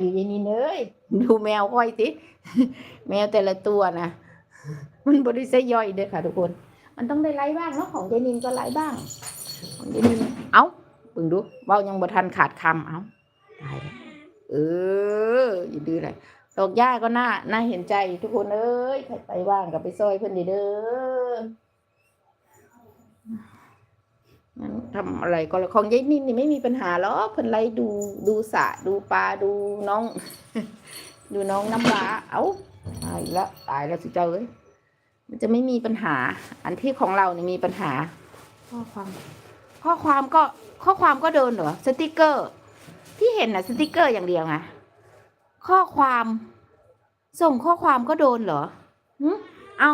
อยู่ยายนี่เอ้ยดูแมวค่อยสิแมวแต่ละตัวนะมันบริษัทย่อยเด้อค่ะ ทุกคน มันต้องได้ไล่บ้างเนาะของยายนินก็ไล่บ้างของยายนินเอ้าเบิ่งดูเว้ายังบ่ทันขาดคำเอ้าตายแล้วเอออย่าดื้อเลยดอกหญ้าก็น่าน่าเห็นใจทุกคนเอ้ยใครไปว่างกับไปซอยเพิ่อนดีเด้อ งั้นทำอะไรก็แล้วของยายนินนี่ไม่มีปัญหาหรอกเพิ่นไล่ดูดูสระดูปลาดูน้อง ดูน้องน้ำว้าเอ้าตายแล้วตายแล้วสิเจ้าเอ้ยมันจะไม่มีปัญหา อันที่ของเราเนี่ยมีปัญหา ข้อความ ข้อความก็ข้อความก็โดนเหรอสติกเกอร์ ที่เห็นน่ะสติกเกอร์อย่างเดียวไงข้อความ ส่งข้อความก็โดนเหรอหึเอา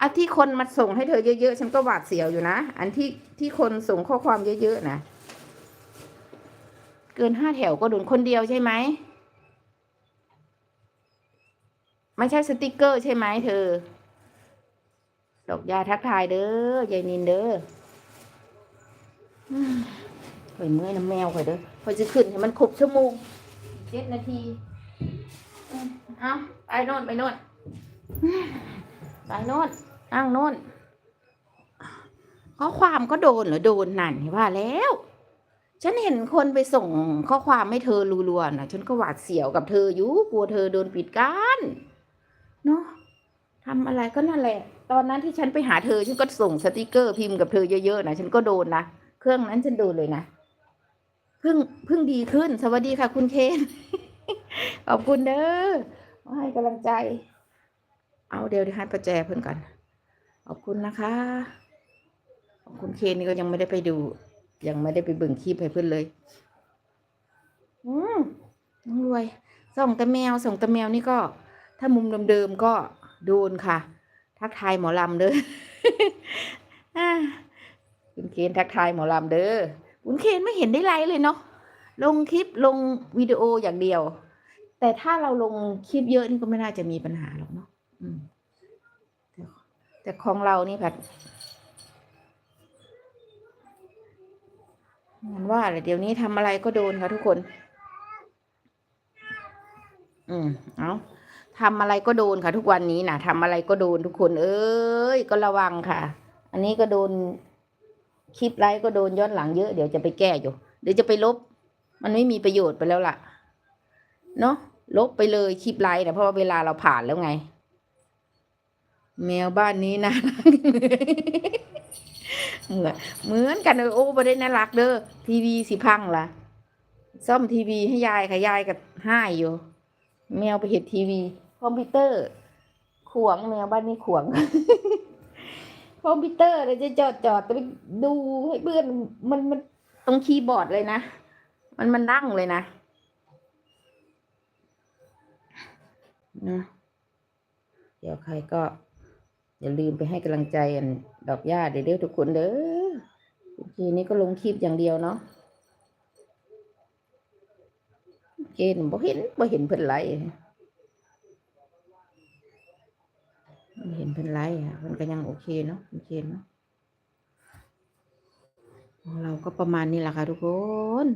อันที่คนมาส่งให้เธอเยอะๆฉันก็หวาดเสียวอยู่นะ อันที่ที่คนส่งข้อความเยอะๆนะเกินห้าแถวก็โดนคนเดียวใช่ไหมไม่ใช่สติกเกอร์ใช่ไหมเธอ ดอกยาทักทายเด้อยายนินเด้อข่อยเมื่อยน้ำแมวข่อยเด้อข่อยจะขึ้นให้มันครบชั่วโมงเจ็ดนาทีอืมเอาไปโน่นไปโน่นไปโน่น นั่งโน่นข้อความก็โดนเหรอโดนนั่นว่าแล้ว ฉันเห็นคนไปส่งข้อความให้เธอรัวๆนะฉันก็หวาดเสียวกับเธออยู่กลัวเธอโดนปิดกั้นเนาะทำอะไรก็นั่นแหละ ตอนนั้นที่ฉันไปหาเธอฉันก็ส่งสติกเกอร์พิมพ์กับเธอเยอะๆนะฉันก็โดนนะเครื่องนั้นฉันโดูเลยนะเพิ่งเพิ่งดีขึ้น สวัสดีค่ะ คุณเคนขอบคุณเด้อมาให้กำลังใจ เอาเดี๋ยวดิฮันประแจเพื่อนก่อน ขอบคุณนะคะ ขอบคุณเคนนี่ก็ยังไม่ได้ไปดู ยังไม่ได้ไปเบิ่งคลิปให้เพื่อนเลย อืมน้องรวย ส่งต่แมว ส่งต่แมวนี่ก็ ถ้ามุมเดิมๆก็โดนค่ะ ทักทายหมอลำเด้ออ่าคุณเคนทักทายหมอลำเด้อคุณเคนไม่เห็นได้ไลฟ์เลยเนาะ ลงคลิปลงวิดีโออย่างเดียว แต่ถ้าเราลงคลิปเยอะนี่ก็ไม่น่าจะมีปัญหาหรอกเนาะอืม แต่ของเรานี่แบบมันว่าแหละเดี๋ยวนี้ทำอะไรก็โดนค่ะทุกคน อืม เอาทำอะไรก็โดนค่ะ ทุกวันนี้นะทำอะไรก็โดนทุกคน เอ้ย ก็ระวังค่ะ อันนี้ก็โดน คลิปไลฟ์ก็โดนย้อนหลังเยอะ เดี๋ยวจะไปแก้อยู่ เดี๋ยวจะไปลบ มันไม่มีประโยชน์ไปแล้วล่ะ เนาะลบไปเลยคลิปไลฟ์นะเพราะว่าเวลาเราผ่านแล้วไง แมวบ้านนี้นะเหมือนเหมือนกันเลยโอ้ประเด็นน่ารักเด้อทีวีสิพังละซ่อมทีวีให้ยายค่ะยายกับห้ายอยู่ แมวไปเห็นทีวี คอมพิวเตอร์ ขวงแมวบ้านนี้ขวง คอมพิวเตอร์เราจะจอดจอดไปดูให้เพื่อนมันมันตรงคีย์บอร์ดเลยนะ มันมันนั่งเลยนะนะเดี๋ยวใครก็ อย่าลืมไปให้กำลังใจอันดอกหญ้าเด้อทุกคนเด้อโอเคนี่ก็ลงคลิปอย่างเดียวเนาะเกณฑ์บ่เห็นบ่เห็นเพิ่นไล่เห็นเพิ่นไลฟ์อะเพิ่นก็ยังโอเคเนาะโอเคเนาะเราก็ประมาณนี้แหละค่ะทุกคน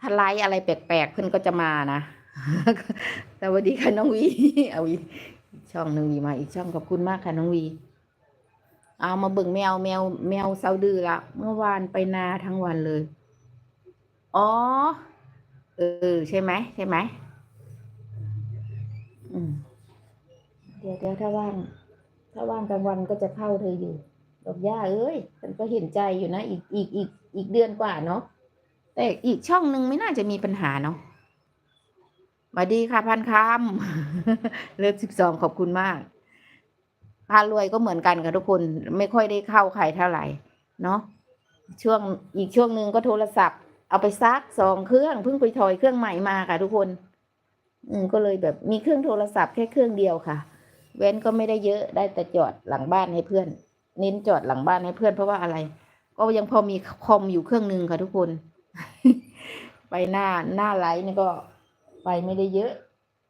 ถ้าไลฟ์อะไรแปลกๆเพิ่อนก็จะมานะ สวัสดีค่ะน้องวีเอาวี ช่องหนึ่งวีมาอีกช่องขอบคุณมากค่ะน้องวี เอามาเบิ่งแมวแมว แมวเซาดื้อละเมื่อวานไปนาทั้งวันเลย อ๋อ เออ ใช่ไหมใช่ไหมอืมเดี๋ยวเดี๋ยวถ้าว่าง ถ้าว่างกลางวันก็จะเข้าเธออยู่ดอกหญ้าเอ้ยฉันก็เห็นใจอยู่นะ อีกอีกอีกอีกเดือนกว่าเนาะแต่อีกช่องหนึ่งไม่น่าจะมีปัญหาเนาะ สวัสดีค่ะพันคำเลิฟสิบสองขอบคุณมากพารวยก็เหมือนกันค่ะทุกคนไม่ค่อยได้เข้าใครเท่าไหร่ เนาะช่วงอีกช่วงหนึ่งก็โทรศัพท์ เอาไปซักสองเครื่องเพิ่งไปถอยเครื่องใหม่มาค่ะทุกคน อืมก็เลยแบบมีเครื่องโทรศัพท์แค่เครื่องเดียวค่ะ เว้นก็ไม่ได้เยอะได้แต่จอดหลังบ้านให้เพื่อน เน้นจอดหลังบ้านให้เพื่อนเพราะว่าอะไร ก็ยังพอมีคอมอยู่เครื่องหนึ่งค่ะทุกคน ไปหน้าหน้าไลฟ์นี่ก็ ไปไม่ได้เยอะ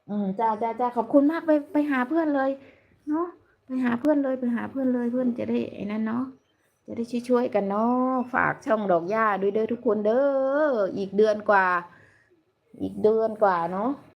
อืมจ้าจ้าจ้าขอบคุณมากไปไปหาเพื่อนเลย เนาะไปหาเพื่อนเลยไปหาเพื่อนเลยเพื่อนจะได้ไอ้นั่นเนาะจะได้ช่วยๆกันเนาะฝากช่องดอกหญ้าด้วยเด้อทุกคนเด้ออีกเดือนกว่า อีกเดือนกว่าเนาะ